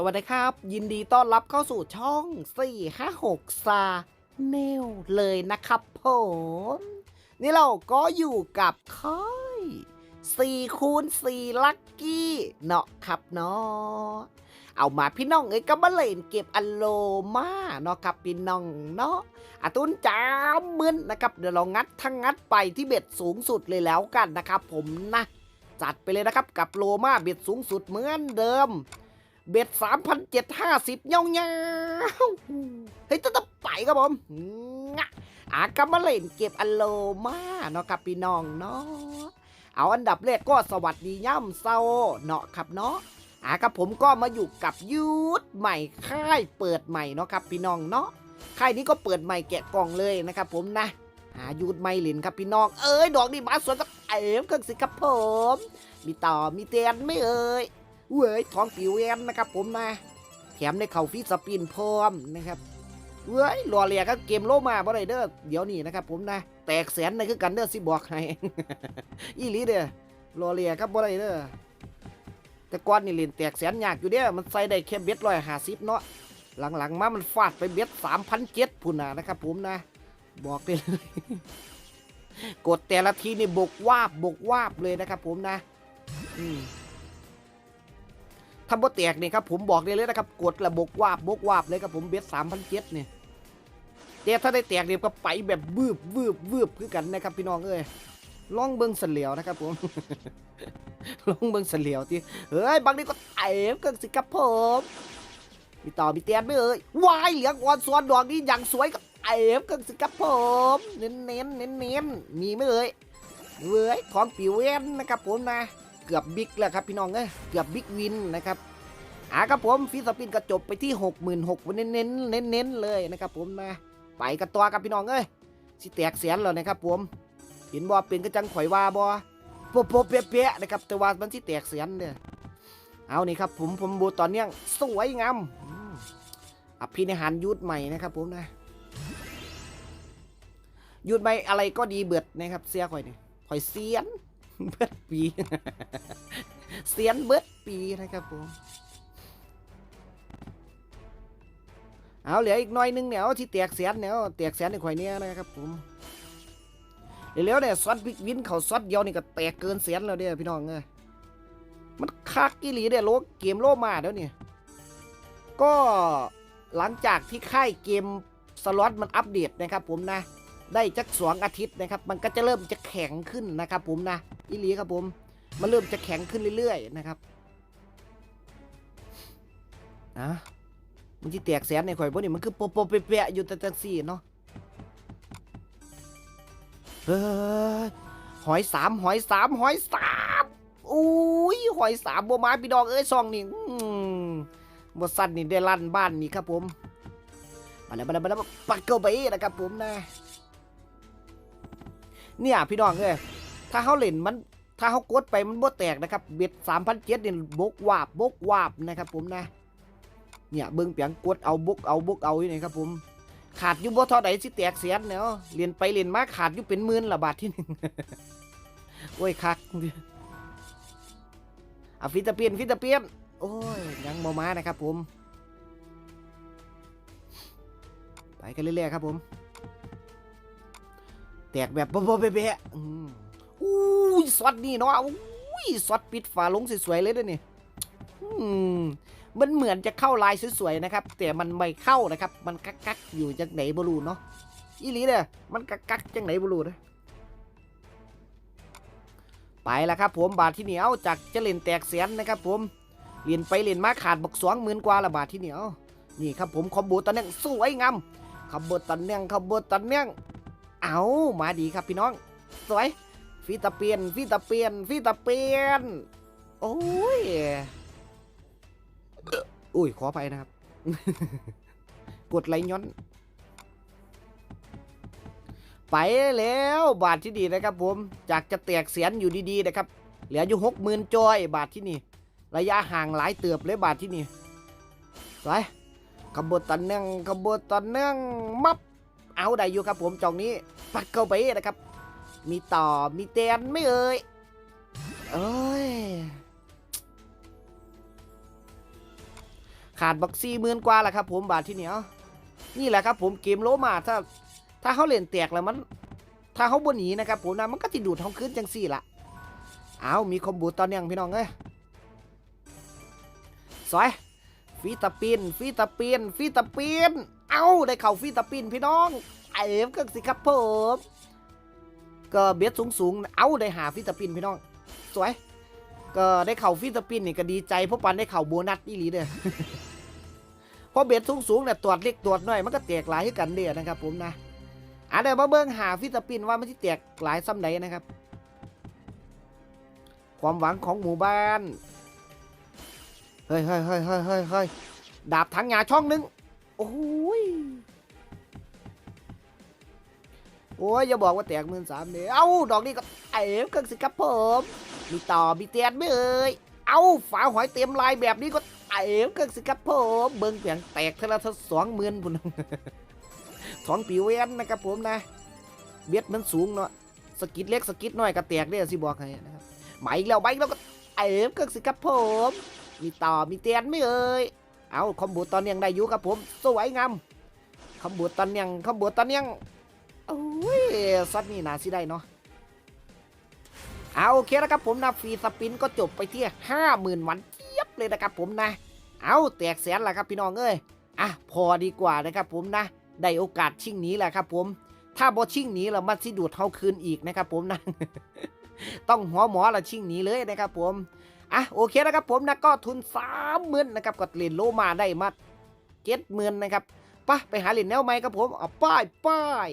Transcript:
สวัสดีครับ ยินดีต้อนรับเข้าสู่ช่อง 456 ซาเนลเลยนะครับผม นี่เราก็อยู่กับค่อย4คูณ4ลัคกี้เนาะครับเนาะเอามาพี่น้องเอ้ยก็มาเล่นเก็บอโลมาเนาะครับพี่น้องเนาะอาตุนจามมึนนะครับ เดี๋ยวเรางัดทั้งงัดไปที่เบ็ดสูงสุดเลยแล้วกันนะครับผมนะ จัดไปเลยนะครับกับโลมาเบ็ดสูงสุดเหมือนเดิม เบ็ดสามพันเจ็ดห้าสิบเงาเงาเฮ้ยต้องไปครับผมงะอากามาเล่นเก็บอโลมาเนาะครับพี่น้องเนาะเอาอันดับแรกก็สวัสดีย่ำเศร้าเนาะครับเนาะอากับผมก็มาอยู่กับยูทใหม่ค่ายเปิดใหม่เนาะครับพี่น้องเนาะค่ายนี้ก็เปิดใหม่แกะกล่องเลยนะครับผมนะหายูทไม่หลินครับพี่น้องเอ้ยดอกนี่มาสวยกับเอ๋มเครื่องสิครับผม มีต่อมีเตียนไม่เอ่ย เว้ยท้องปิวแอนนะครับผมนะ แถมในเข่าฟีสปินพร้อมนะครับเว้ยรอเรียก็เกมโลมาบ่ได้เด้อเดี๋ยวนี้นะครับผมนะ แตกแสนในคือกันเด้อสิบอกให้อีลีเด้อรอเรียครับบ่ได้เด้อแต่ก่อนนี่เล่นแตกแสนยากอยู่เด้อมันใส่ได้แค่เบ็ดร้อยห้าสิบเนาะหลังๆมามันฟาดไปเบ็ดสามพันเจ็ดพุ่นนะนะครับผมนะ บอกได้เลยกดแต่ละทีนี่บกวาบบกวาบเลยนะครับผมนะ อืม ถ้าบ่แตกเนี่ยครับผมบอกได้เลยนะครับกดระบกวาบบกวาบเลยครับผมเบสสามพันเจ็ดเนี่ยแต่ถ้าได้แตกเนี่ยก็ไปแบบวืบวืบวืบคือกันนะครับพี่น้องเอ้ยลองเบิ้งเสลียวนะครับผมลองเบิ้งเสลียวที่เฮ้ยบางทีก็เตะกันสิครับผมมีต่อมีเตียนไม่เอ้ยวายเหลืองอ่อนสวนดอกนี้อย่างสวยกับเตะกันสิครับผมเน้นเน้นเน้นเน้นมีไม่เอ้ยเว้ยของปิวเวนนะครับผมนะเกือบบิ๊กแล้วครับพี่น้องเอ้ยเกือบบิ๊กวินนะครับ อ่าครับผมฟีสปินก็จบไปที่ 66,000เน้นเน้นเน้นเน้นๆเลยนะครับผมนะไปกันตัวครับพี่น้องเอ้ยสิแตกเสียนแล้วนะครับผมเห็นบ่เป็นกระจังข่อยว่าบ่โปโปเป๊ะเป๊ะนะครับแต่ว่ามันสิแตกเสียนเด้อเอานี่ครับผมผมบูตอนเนี้ยสวยงามอภินิหารยุทธใหม่นะครับผมนะยุทธใหม่อะไรก็ดีเบิดนะครับเสียข่อยนี่ข่อยเสียนเบิดปีเสียนเบิดปีนะครับผม เอาเหลืออีกหน้อยนึงเนี่ยที่แตกเสียนเนี่ยแตกเสียนในข่อยเนี่ยนะครับผมเร็วๆเนี่ยซอดบิ๊กวินเขาซอดเดียวนี่ก็แตกเกินเสียนแล้วเด้อพี่น้องเอ้ยมันคักกิลีเด้อโลกเกมโลมาเดี๋ยวนี้ก็หลังจากที่ค่ายเกมสล็อตมันอัปเดตนะครับผมนะ ได้จักสองอาทิตย์นะครับ มันก็จะเริ่มจะแข็งขึ้นนะครับผมนะอีลีครับผมมันเริ่มจะแข็งขึ้นเรื่อยๆนะครับนะ มันที่แตกแสนในข่อยพวกนี้มันคือโปะโปะเปะๆอยู่แต่จังสี่เนาะเฮ้ยหอยสามหอยสามหอยสามอุ้ยหอยสามบัวไม้พี่ดอกเอ้ยซองนี่อืมบสั้นนี่ได้ลั่นบ้านนี่ครับผมมาแล้วมาแล้วมาแล้วปักเกาไปนะครับผมนะเนี่ยพี่น้องเอ้ยถ้าเขาเล่นมันถ้าเขากดไปมันบ่แตกนะครับเบ็ดสามพันเจ็ดเนี่ยบกวาบบกวาบนะครับผมนะ เนี่ยเบิ้งเปียงกดเอาบุกเอาบุกเอาอยู่นี่ครับผมขาดอยู่บ่เท่าใดสิแตกเสียนเนาะเรียนไปเรียนมาขาดอยู่เป็นหมื่นละบาทที่หนึ่งโอ้ยคักอะฟิตาเปียนฟิตาเปียนโอ้ยยังบ่มานะครับผม ไปกันเรื่อยๆครับผม แตกแบบบ๊ะๆเป๊ะอืมอุ้ยสวัสดีเนาะอุ้ยสวัสดปิดฝาลงสวยๆเลยด้วยนี่อื มันเหมือนจะเข้าลายสวยๆนะครับ แต่มันไม่เข้านะครับ มันกักๆอยู่จังไหนบรูเนาะอีหลีเด้อมันกักๆจังไหนบรูเด้อไปแล้วครับ ผมบาทที่เหนียวจากจะเล่นแตกเสียนนะครับ ผมเรียนไปเรียนมาขาดบกสองหมื่นกว่าละบาทที่เหนียวนี่ครับผมคอมโบตอนนี้สวยงามคอมโบตอนเนี้ยคอมโบตอนเนี้ยเอามาดีครับพี่น้อง สวยฟีตาเปียนฟีตาเปียนฟีตาเปียนโอ้ย อุ้ยขอไปนะครับ กดไลย้อน ไปแล้วบาทที่ดีนะครับผมจากจะแตกเสียนอยู่ดีๆนะครับ เหลืออยู่หกหมื่นจอยบาทที่นี่ ระยะห่างหลายเติบเลยบาทที่นี่สวยขบวนตันเนื่องขบวนตันเนื่องมับเอาได้อยู่ครับผมจองนี้ ปักเข้าไปนะครับ มีต่อมีเตียนไม่เอ่ยเอ้ย ขาดบักซี่หมื่นกว่าแหละครับ ผมบาทที่เหนียวนี่แหละครับ ผมเกมโลมาถ้า ถ้าเขาเล่นแตกแล้วมัน ถ้าเขาบนหนีนะครับผมนะมันก็ติดดูดเขาขึ้นจังสี่ละเอามีคอมบูตอนยังพี่น้องเอ้ยสวยฟีตาปินฟีตาปินฟีตาปินเอาได้เข่าฟีตาปินพี่น้องไอ้เอฟก็สิครับผมก็เบียดสูงสูงๆเอาได้หาฟีตาปินพี่น้อง สวย ก็ได้เข่าฟีตปินนี่ก็ดีใจเพราะปันได้เข่าโบนัสอีหลีเด้อเพราะเบียดสูงสูงเนี่ยตรวจเล็กตรวจน้อยมันก็แตกหลายให้กันเด้อนะครับผมนะอะเดี๋ยวมาเบิ่งหาฟิตปินว่ามันที่แตกหลายซ้ำใดนนะครับ ความหวังของหมู่บ้านเฮ้ยเฮ้ยเฮ้ยเฮ้ยเฮ้ยเฮ้ยดาบถังหยาช่องหนึงโอ้ยโอ้ยอย่าบอกว่าแตกหมื่นสามเด้เอ้าดอกนี้ก็เอ๋เครื่องสิครับผม มีต่อมีเตียนไม่เอ่ยเอาฝาหอยเต็มลายแบบนี้ก็เอ๋เครื่องสิครับผมเบิ่งเปียงแตกเทละสองหมื่นพุ่นสองปีเว้นนะครับผมนะ เบ็ดมันสูงเนาะสกิดเล็กสกิดน้อยก็แตกได้สิบอกให้นะครับใบอีกแล้วใบแล้วก็เอ๋ก็สิครับผม มีต่อมีเตียนไม่เอ่ยเอาคอมบูตอนยังได้อยู่ครับผมสวยงามคอมบูตอนยังคอมบูตอนยังโอ้ยซัดนี่นาสิได้เนาะ เอาโอเคนะครับผมนะฟรีสปินก็จบไปที่ห้าหมื่นวันเทียบเลยนะครับผมนะ เอาแตกแสนละครับพี่น้องเอ้ยอะพอดีกว่านะครับผมนะ ได้โอกาสชิงหนี้แหละครับผม ถ้าบอชิงหนี้แล้วมันสิดูดเท่าคืนอีกนะครับผมนะต้องหัวหมอละชิงหนี้เลยนะครับผมอะโอเคนะครับผมนะก็ทุนสามหมื่นนะครับก็เล่นโลมาได้มาเจ็ดหมื่นนะครับไปะไปหาเล่นแนวใหม่ครับผมเอาป้ายป้าย